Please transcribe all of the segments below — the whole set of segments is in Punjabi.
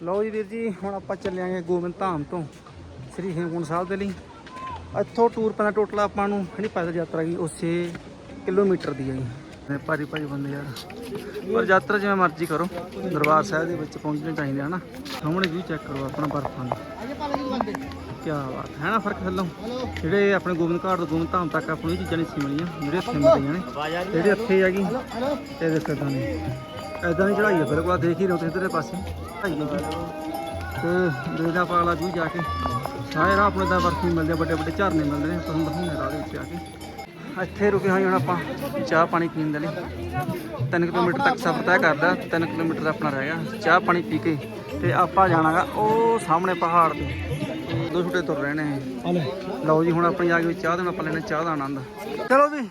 ਲਓ ਜੀ ਵੀਰ ਜੀ, ਹੁਣ ਆਪਾਂ ਚੱਲਿਆਂਗੇ ਗੋਬਿੰਦ ਧਾਮ ਤੋਂ, ਸ੍ਰੀ ਹੇਮਕੁੰਟ ਸਾਹਿਬ ਦੇ ਲਈ। ਇੱਥੋਂ ਟੂਰ ਪੈਂਦਾ ਟੋਟਲ ਆਪਾਂ ਨੂੰ ਜਿਹੜੀ ਪੈਦਲ ਯਾਤਰਾ ਗਈ ਉਹ 6 ਕਿਲੋਮੀਟਰ ਦੀ ਹੈ ਜੀ। ਇਹ ਭਾਰੀ ਭਾਰੀ ਬੰਦੇ ਯਾਰ, ਪਰ ਯਾਤਰਾ ਜਿਵੇਂ ਮਰਜ਼ੀ ਕਰੋ, ਦਰਬਾਰ ਸਾਹਿਬ ਦੇ ਵਿੱਚ ਪਹੁੰਚਣੇ ਚਾਹੀਦੇ ਹਨਾ ਸਾਹਮਣੇ ਵੀ ਚੈੱਕ ਕਰੋ ਆਪਣਾ ਬਰਫਾਂ ਦਾ ਕੀ ਬਾਤ ਹੈ ਨਾ ਫ਼ਰਕ ਥੱਲੋਂ? ਜਿਹੜੇ ਆਪਣੇ ਗੋਬਿੰਦ ਘਾਟ ਤੋਂ ਗੋਬਿੰਦ ਧਾਮ ਤੱਕ ਆਪਾਂ ਨੂੰ ਚੀਜ਼ਾਂ ਨਹੀਂ ਸੀ ਮਿਲੀਆਂ, ਜਿਹੜੇ ਇੱਥੇ ਮਿਲੀਆਂ ਨੇ, ਜਿਹੜੇ ਇੱਥੇ ਹੈਗੀ ਇਹ ਦੇਖੋ ਤਾਂ ਐਦਾਂ ਦੀ ਚੜਾਈ ਹੈ ਬਿਲਕੁਲ ਦੇਖ ਹੀ ਰਹੇ ਹੋ ਤੁਸੀਂ ਇਧਰਲੇ ਪਾਸੇ। ਚੜਾਈ ਹੈ ਜੀ। ਤੇ ਦੇਖਦਾ ਪਾਲਾ ਵੀ ਜਾ ਕੇ। ਸਾਰੇ ਰਾਹ ਆਪਣੇ ਦਾ ਬਰਫੀ ਮਿਲਦੇ ਵੱਡੇ ਵੱਡੇ ਝਰਨੇ ਮਿਲਦੇ ਨੇ ਤੁਹਾਨੂੰ ਦਿਖਾਉਂਦੇ ਰਾਹ ਦੇ ਵਿੱਚ ਆ ਕੇ। ਇੱਥੇ ਰੁਕੇ ਹੋਏ ਹੁਣ ਆਪਾਂ ਚਾਹ ਪਾਣੀ ਪੀਣ ਦੇ ਲਈ। 3 ਕਿਲੋਮੀਟਰ ਤੱਕ ਸਫ਼ਰ ਤੈਅ ਕਰਦਾ 3 ਕਿਲੋਮੀਟਰ ਦਾ ਆਪਣਾ ਰਹਿ ਗਿਆ। ਚਾਹ ਪਾਣੀ ਪੀ ਕੇ ਤੇ ਆਪਾਂ ਜਾਣਾਗਾ ਉਹ ਸਾਹਮਣੇ ਪਹਾੜ ਤੇ। ਦੋ ਛੁੱਟੇ ਤੁਰ ਰਹੇ ਨੇ। ਲਓ ਜੀ ਹੁਣ ਆਪਣੀ ਆ ਗਈ ਚਾਹ ਦੇਣ ਆਪਾਂ ਲੈਣੇ ਚਾਹ ਦਾ ਆਨੰਦ। ਚਲੋ ਵੀ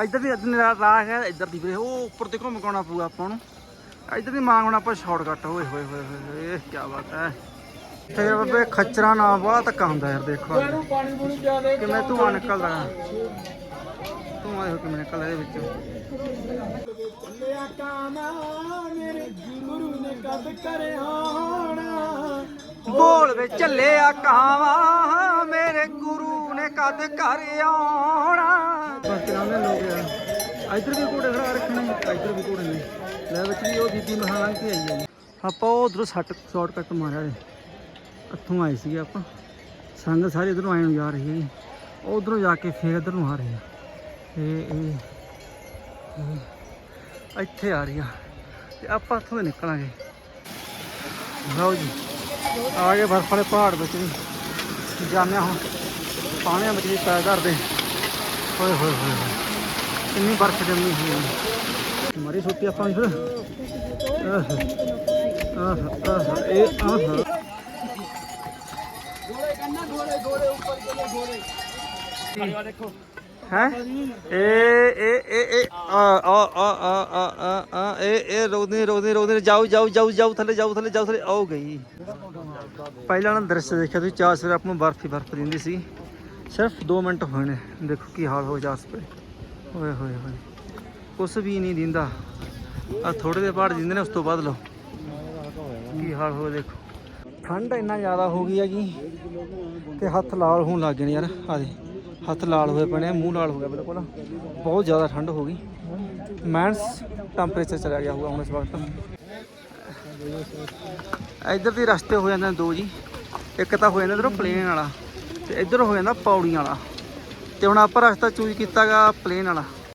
ਇੱਧਰ ਦੀ ਦਾ ਰਾਹ ਹੈ ਇੱਧਰ ਦੀ ਵੀਰੇ ਉਹ ਉੱਪਰ ਤੇ ਘੁੰਮ ਕਾਉਣਾ ਪਊਗਾ ਆਪਾਂ ਨੂੰ। ਇੱਧਰ ਦੀ ਮਾਂਗ ਹੁਣ ਆਪਾਂ ਸ਼ਾਰਟਕਟ ਹੋਏ ਹੋਏ ਹੋਏ ਹੋਏ ਇਹ ਕੀ ਬਾਤ ਹੈ। ਤੇ ਬੱਬੇ ਖੱਚਰਾ ਨਾ ਬਹੁਤ ਧੱਕਾ ਹੁੰਦਾ ਯਾਰ ਦੇਖੋ ਕਿਵੇਂ ਧੂਆਂ ਨਿਕਲਦਾ। ਧੂਆਂ ਦੇਖੋ ਕਿਵੇਂ ਨਿਕਲਦਾ ਇਹਦੇ ਵਿੱਚੋਂ। ਚੱਲਿਆ ਕਾਮਾ ਮੇਰੇ ਗੁਰੂ ਨੇ ਕਦ ਕਰਿਆ ਹੋਣਾ। ਬੋਲ ਵੇ ਚੱਲਿਆ ਕਾਵਾ ਮੇਰੇ ਗੁਰੂ ਨੇ ਕਦ ਘਰ ਆਉਣਾ? ਬਸ ਕਿਨਾਰੇ ਲੋਕ ਆ ਇੱਧਰ ਵੀ ਘੋੜੇ ਖੜਾ ਰੱਖਣੇ, ਇੱਧਰ ਵੀ ਘੋੜੇ ਨੇ। ਲੈ ਵਿੱਚ ਵੀ ਉਹ ਬੀਬੀ ਮਹਾਂ ਲੰਘ ਆਈ ਹੈ ਆਪਾਂ ਉਧਰੋਂ ਸੱਟ ਸ਼ਾਰਟਕਟ ਮਾਰਿਆ ਏ ਇੱਥੋਂ ਆਏ ਸੀਗੇ ਆਪਾਂ। ਸੰਗ ਸਾਰੇ ਇਧਰੋਂ ਆਏ ਨੂੰ ਜਾ ਰਹੀ ਹੈ ਉਧਰੋਂ ਜਾ ਕੇ ਫੇਰ ਇਧਰ ਨੂੰ ਆ ਰਹੀ ਆ। ਇਹ ਇੱਥੇ ਆ ਰਹੀ ਆ। ਤੇ ਆਪਾਂ ਇੱਥੋਂ ਦੇ ਨਿਕਲਾਂਗੇ। ਲਓ ਜੀ, ਆ ਗਏ ਬਰਫ ਵਾਲੇ ਪਹਾੜ ਵਿੱਚ ਵੀ ਜਾਂਦੇ ਹਾਂ ਹੁਣ। ਪਾਣੀਆਂ ਵਿੱਚ ਵੀ ਪੈ ਕਰਦੇ। ਹੋਏ ਹੋਏ ਹੋਏ ਹੋਏ। ਕਿੰਨੀ ਬਰਫ ਜੰਮੀ ਹੋਈ ਹੈ ਮਾਰੀ ਸੁੱਤੀ ਆਪਾਂ ਫਿਰ। ਆਹ ਆਹ ਆਹ, ਇਹ ਆਹ। ਘੋੜੇ ਕੰਨਾ ਘੋੜੇ ਘੋੜੇ ਉੱਪਰ ਚਲੇ ਘੋੜੇ ਆ ਦੇਖੋ ਹੈ? ਇਹ ਇਹ ਇਹ ਇਹ, ਆ ਆ ਆ ਆ ਆ ਆ ਆ, ਇਹ ਇਹ ਰੋਦਨੀ ਰੋਦਨੀ ਰੋਦਨੀ ਜਾਓ ਜਾਓ ਜਾਓ ਜਾਓ, ਥੱਲੇ ਜਾਓ ਥੱਲੇ ਜਾਓ, ਥੱਲੇ, ਆਓ ਗਈ। ਪਹਿਲਾਂ ਨਾ ਦ੍ਰਿਸ਼ ਦੇਖਿਆ ਤੁਸੀਂ, ਚਾਰ ਸਵੇਰ ਆਪਾਂ ਨੂੰ ਬਰਫ ਹੀ ਬਰਫ ਦਿੰਦੀ ਸੀ। ਸਿਰਫ 2 ਮਿੰਟ ਹੋਏ ਨੇ। ਦੇਖੋ ਕੀ ਹਾਲ ਹੋ ਜਾ ਪਏ ਓਏ ਹੋਏ ਹੋਏ। ਕੁਛ ਵੀ ਨਹੀਂ ਦਿੰਦਾ। ਆ ਥੋੜੇ ਦੇ ਪਹਾੜ ਦਿੰਦੇ ਨੇ, ਉਸ ਤੋਂ ਬਾਅਦ ਲਓ। ਕੀ ਹਾਲ ਹੋ ਦੇਖੋ। ਠੰਡ ਇੰਨਾ ਜ਼ਿਆਦਾ ਹੋ ਗਈ ਹੈਗੀ ਤੇ ਹੱਥ ਲਾਲ ਹੋਣ ਲੱਗ ਗਏ ਨੇ ਯਾਰ। ਆ ਦੇ ਹੱਥ ਲਾਲ ਹੋਏ ਪਏ ਨੇ, ਮੂੰਹ ਲਾਲ ਹੋ ਗਿਆ ਬਿਲਕੁਲ। ਬਹੁਤ ਜ਼ਿਆਦਾ ਠੰਡ ਹੋ ਗਈ। ਮੈਨਸ ਟੈਂਪਰੇਚਰ ਚਲਾ ਗਿਆ ਹੋਊਗਾ ਹੁਣ ਇਸ ਵਕਤ। ਇੱਧਰ ਦੀ ਰਸਤੇ ਹੋ ਜਾਂਦੇ ਨੇ ਦੋ ਜੀ। ਇੱਕ ਤਾਂ ਹੋ ਜਾਂਦਾ ਇਧਰੋਂ ਪਲੇਨ ਵਾਲਾ। ਤੇ ਇੱਧਰ ਹੋ ਜਾਂਦਾ ਪੌੜੀਆਂ ਵਾਲਾ। ਤੇ ਹੁਣ ਆਪਾਂ ਰਸਤਾ ਚੂਜ਼ ਕੀਤਾਗਾ ਪਲੇਨ ਵਾਲਾ।